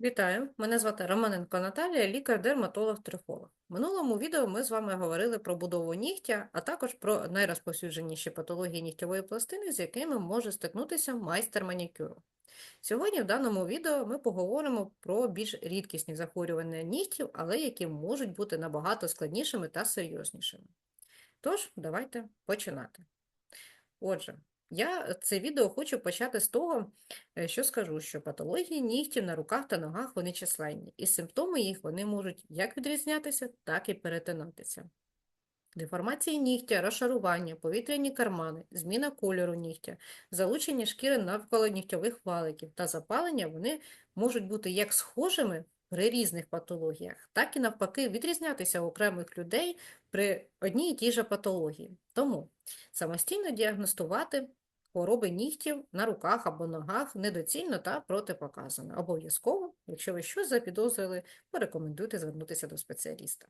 Вітаю, мене звати Романенко Наталія, лікар-дерматолог-трихолог. В минулому відео ми з вами говорили про будову нігтя, а також про найрозповсюдженіші патології нігтєвої пластини, з якими може стикнутися майстер манікюру. Сьогодні в даному відео ми поговоримо про більш рідкісні захворювання нігтів, але які можуть бути набагато складнішими та серйознішими. Тож, давайте починати. Отже, я це відео хочу почати з того, е, що скажу, що патології нігтів на руках та ногах вони численні, і симптоми їх вони можуть як відрізнятися, так і перетинатися. Деформації нігтя, розшарування, повітряні кармани, зміна кольору нігтя, залучення шкіри навколо нігтьових валиків та запалення вони можуть бути як схожими при різних патологіях, так і навпаки відрізнятися у окремих людей при одній і тій же патології. Тому самостійно діагностувати хвороби нігтів на руках або ногах недоцільно та протипоказано. Обов'язково, якщо ви щось запідозрили, порекомендуйте звернутися до спеціаліста.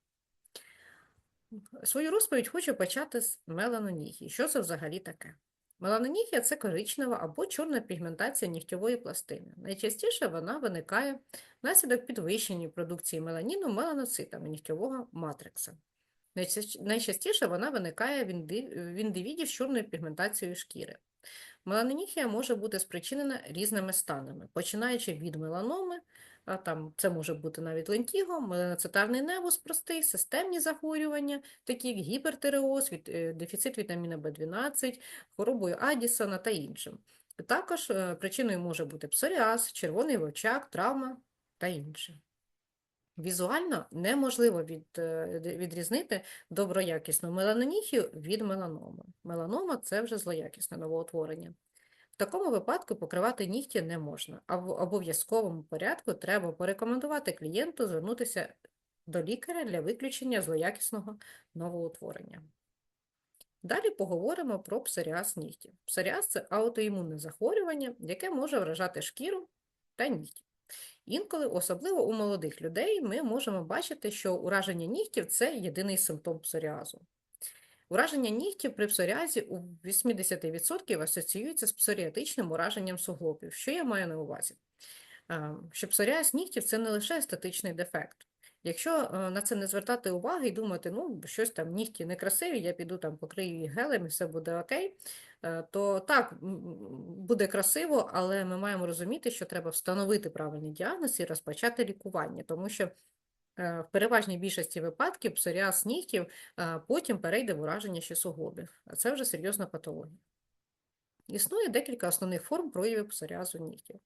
Свою розповідь хочу почати з меланонігії. Що це взагалі таке? Меланонігія – це коричнева або чорна пігментація нігтєвої пластини. Найчастіше вона виникає внаслідок підвищення продукції меланіну меланоцитами нігтєвого матрикса. Найчастіше вона виникає в індивідів з чорною пігментацією шкіри. Меланонігія може бути спричинена різними станами, починаючи від меланоми, а там це може бути навіть лентіго, меланоцитарний невус простий, системні захворювання, такі як гіпертиреоз, е, дефіцит вітаміна В12, хворобою Адісона та іншим. Також е, причиною може бути псоріаз, червоний вовчак, травма та інше. Візуально неможливо від, е, відрізнити доброякісну меланонігію від меланоми. Меланома це вже злоякісне новоутворення. В такому випадку покривати нігті не можна, а в обов'язковому порядку треба порекомендувати клієнту звернутися до лікаря для виключення злоякісного новоутворення. Далі поговоримо про псоріаз нігтів. Псоріаз – це аутоімунне захворювання, яке може вражати шкіру та нігті. Інколи, особливо у молодих людей, ми можемо бачити, що ураження нігтів це єдиний симптом псоріазу. Ураження нігтів при псоріазі у 80% асоціюється з псоріатичним ураженням суглобів. Що я маю на увазі? Що псоріаз нігтів це не лише естетичний дефект. Якщо е, на це не звертати уваги і думати, ну, щось там нігті некрасиві, я піду там покрию їх гелем і все буде окей, е, то так, буде красиво, але ми маємо розуміти, що треба встановити правильний діагноз і розпочати лікування, тому що е, в переважній більшості випадків псоріаз нігтів потім перейде в ураження ще а це вже серйозна патологія. Існує декілька основних форм проявів псоріазу нігтів.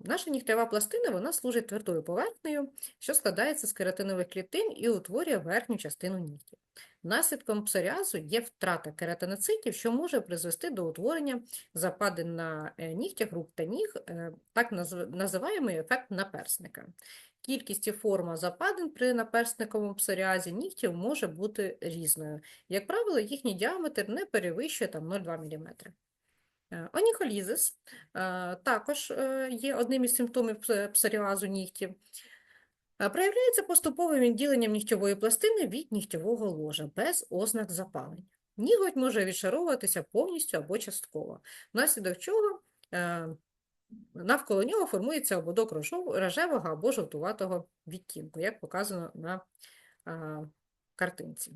Наша нігтєва пластина вона служить твердою поверхнею, що складається з кератинових клітин і утворює верхню частину нігтів. Наслідком псоріазу є втрата кератиноцитів, що може призвести до утворення западин на е, нігтях рук та ніг, е, так називаємо ефект наперсника. Кількість і форма западин при наперсниковому псоріазі нігтів може бути різною. Як правило, їхній діаметр не перевищує 0,2 мм. Е, Оніхолізис е, також е, є одним із симптомів псоріазу нігтів. Проявляється поступовим відділенням нігтєвої пластини від нігтєвого ложа без ознак запалення. Ніготь може відшаровуватися повністю або частково, внаслідок чого навколо нього формується ободок рожевого або жовтуватого відтінку, як показано на картинці.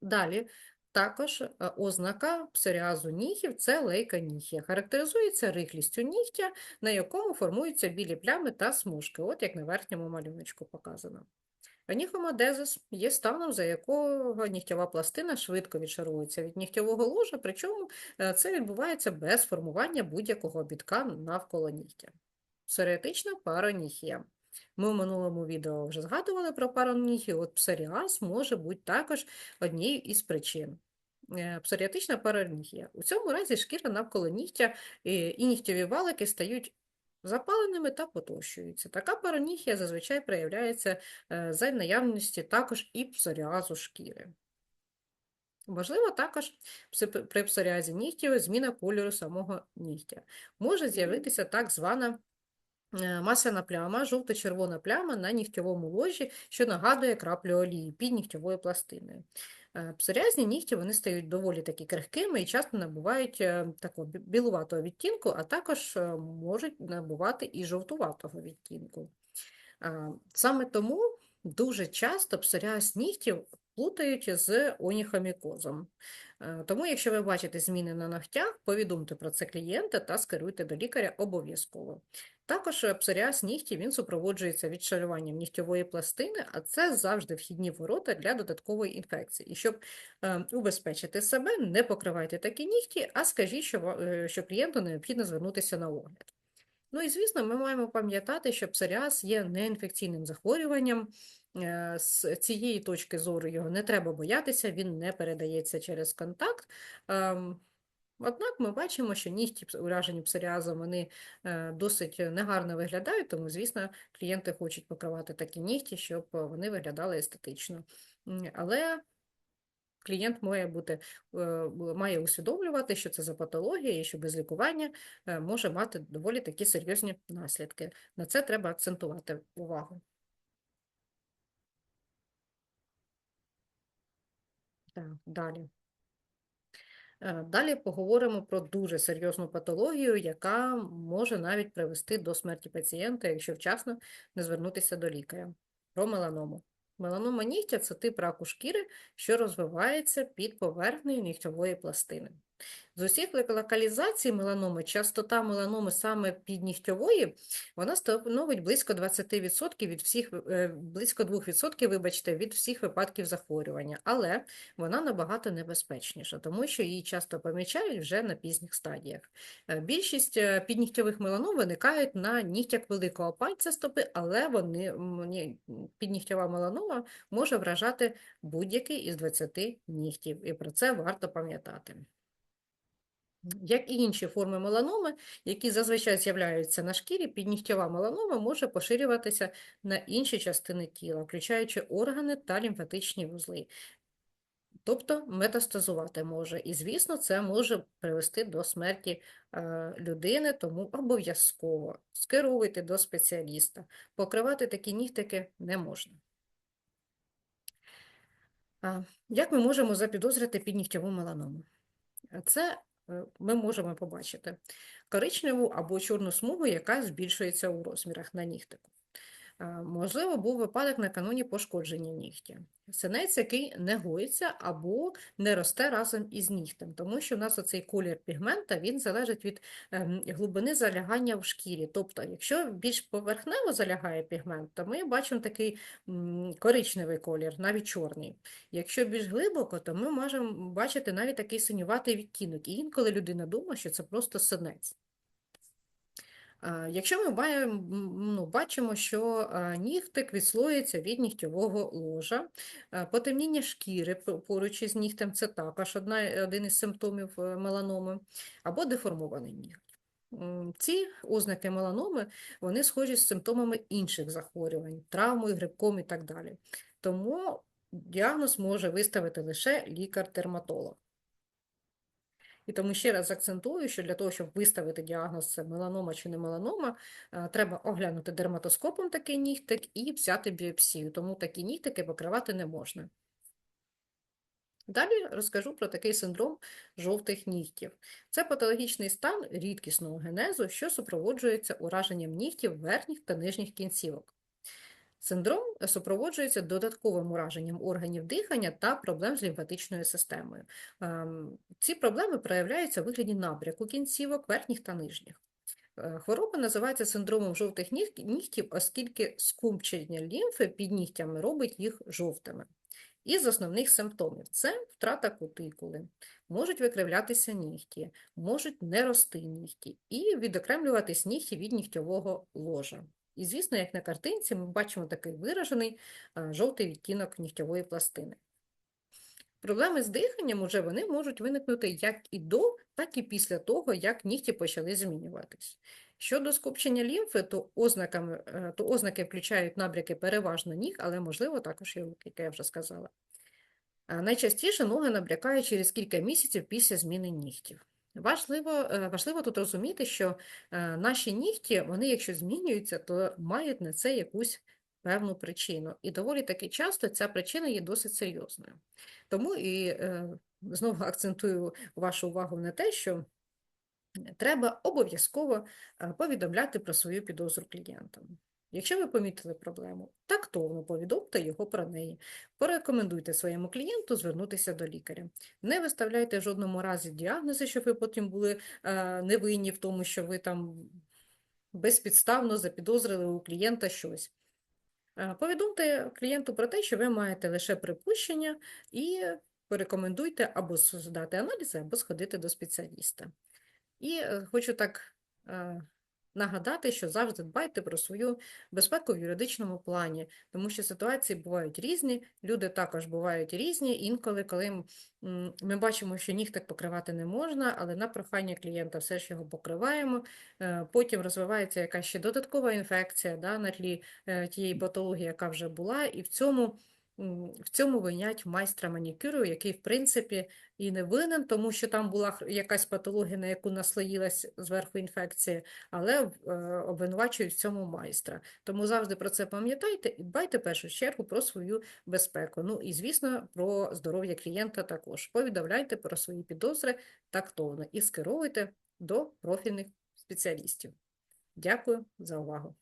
Далі також е, ознака псоріазу нігтів – це лейконігія. Характеризується рихлістю нігтя, на якому формуються білі плями та смужки, от як на верхньому малюночку показано. Аніхомодезис є станом, за якого нігтєва пластина швидко відшарується від нігтєвого ложа, причому е, це відбувається без формування будь-якого обідка навколо нігтя. Псоріатична паронігія. Ми в минулому відео вже згадували про паронігію, от псоріаз може бути також однією із причин. Е, псоріатична паронігія. У цьому разі шкіра навколо нігтя і нігтєві валики стають запаленими та потощуються. Така паронігія зазвичай проявляється е, за наявності також і псоріазу шкіри. Можливо, також при псоріазі нігтів зміна кольору самого нігтя. Може з'явитися так звана Е, масляна пляма, жовто-червона пляма на нігтєвому ложі, що нагадує краплю олії під нігтєвою пластиною. Е, Псоріазні нігті вони стають доволі таки крихкими і часто набувають е, такого білуватого відтінку, а також можуть набувати і жовтуватого відтінку. Саме тому дуже часто псоріаз нігтів плутають з оніхомікозом. Е, Тому, якщо ви бачите зміни на ногтях, повідомте про це клієнта та скеруйте до лікаря обов'язково. Також е, псоріаз нігтів він супроводжується відшаруванням нігтьової пластини, а це завжди вхідні ворота для додаткової інфекції. І щоб е, убезпечити себе, не покривайте такі нігті, а скажіть, що, е, що клієнту необхідно звернутися на огляд. Ну і звісно, ми маємо пам'ятати, що псоріаз є неінфекційним захворюванням. Е, З цієї точки зору його не треба боятися, він не передається через контакт. Ем, Однак ми бачимо, що нігті уражені псоріазом вони е, досить негарно виглядають, тому, звісно, клієнти хочуть покривати такі нігті, щоб вони виглядали естетично. Але клієнт має бути, е, має усвідомлювати, що це за патологія і що без лікування може мати доволі такі серйозні наслідки. На це треба акцентувати увагу. Далі. Е, Далі поговоримо про дуже серйозну патологію, яка може навіть привести до смерті пацієнта, якщо вчасно не звернутися до лікаря. Про меланому. Меланома нігтя – це тип раку шкіри, що розвивається під поверхнею нігтьової пластини. З усіх локалізацій меланоми, частота меланоми саме піднігтьової, вона становить близько 20% від всіх, е, близько 2%, вибачте, від всіх випадків захворювання, але вона набагато небезпечніша, тому що її часто помічають вже на пізніх стадіях. Е, Більшість е, піднігтьових меланом виникають на нігтях великого пальця стопи, але вони, ні- піднігтьова меланома може вражати будь-який із 20 нігтів, і про це варто пам'ятати. Як і інші форми меланоми, які зазвичай з'являються на шкірі, піднігтєва меланома може поширюватися на інші частини тіла, включаючи органи та лімфатичні вузли. Тобто метастазувати може. І, звісно, це може привести до смерті е, людини, тому обов'язково скеровуйте до спеціаліста. Покривати такі нігтики не можна. Як ми можемо запідозрити піднігтєву меланому? Це ми можемо побачити коричневу або чорну смугу, яка збільшується у розмірах на нігтику. Е, Можливо, був випадок накануні пошкодження нігтя. Синець, який не гоїться або не росте разом із нігтем, тому що в нас оцей колір пігмента він залежить від ем, глибини залягання в шкірі. Тобто, якщо більш поверхнево залягає пігмент, то ми бачимо такий коричневий колір, навіть чорний. Якщо більш глибоко, то ми можемо бачити навіть такий синюватий відтінок. І інколи людина думає, що це просто синець. Якщо ми ну, бачимо, що нігтик відслоюється від нігтєвого ложа, потемніння шкіри поруч із нігтем це також одна, один із симптомів е, меланоми, або деформований нігт. Ці ознаки меланоми вони схожі з симптомами інших захворювань, травмою, грибком і так далі. Тому діагноз може виставити лише лікар-дерматолог. І тому ще раз акцентую, що для того, щоб виставити діагноз це меланома чи не меланома, е, треба оглянути дерматоскопом такий нігтик і взяти біопсію, тому такі нігтики покривати не можна. Далі розкажу про такий синдром жовтих нігтів. Це патологічний стан рідкісного генезу, що супроводжується ураженням нігтів верхніх та нижніх кінцівок. Синдром супроводжується додатковим ураженням органів дихання та проблем з лімфатичною системою. Ем, Ці проблеми проявляються у вигляді набряку кінцівок верхніх та нижніх. Е, Хвороба називається синдромом жовтих нігтів, оскільки скупчення лімфи під нігтями робить їх жовтими. Із основних симптомів це втрата кутикули, можуть викривлятися нігті, можуть не рости нігті і відокремлюватись нігті від нігтьового ложа. І, звісно, як на картинці, ми бачимо такий виражений жовтий відтінок нігтьової пластини. Проблеми з диханням уже вони можуть виникнути як і до, так і після того, як нігті почали змінюватись. Щодо скупчення лімфи, то, ознаками, е, то ознаки включають набряки переважно ніг, але можливо також і рук, як я вже сказала. Найчастіше ноги набрякають через кілька місяців після зміни нігтів. Важливо, е, важливо тут розуміти, що е, наші нігті, вони, якщо змінюються, то мають на це якусь певну причину. І доволі таки часто ця причина є досить серйозною. Тому і е, знову акцентую вашу увагу на те, що треба обов'язково повідомляти про свою підозру клієнтам. Якщо ви помітили проблему, тактовно повідомте його про неї. Порекомендуйте своєму клієнту звернутися до лікаря. Не виставляйте в жодному разі діагнози, щоб ви потім були е, невинні в тому, що ви там безпідставно запідозрили у клієнта щось. Е, Повідомте клієнту про те, що ви маєте лише припущення, і порекомендуйте або здати аналізи, або сходити до спеціаліста. І е, хочу так нагадати, що завжди дбайте про свою безпеку в юридичному плані, тому що ситуації бувають різні, люди також бувають різні. Інколи, коли ми бачимо, що нігтик покривати не можна, але на прохання клієнта все ж його покриваємо. Е, Потім розвивається якась ще додаткова інфекція да, на тлі е, тієї патології, яка вже була, і в цьому. В цьому винять майстра манікюру, який, в принципі, і не винен, тому що там була якась патологія, на яку наслоїлась зверху інфекція, але е, обвинувачують в цьому майстра. Тому завжди про це пам'ятайте і дбайте в першу чергу про свою безпеку. Ну і, звісно, про здоров'я клієнта також. Повідомляйте про свої підозри тактовно і скеровуйте до профільних спеціалістів. Дякую за увагу.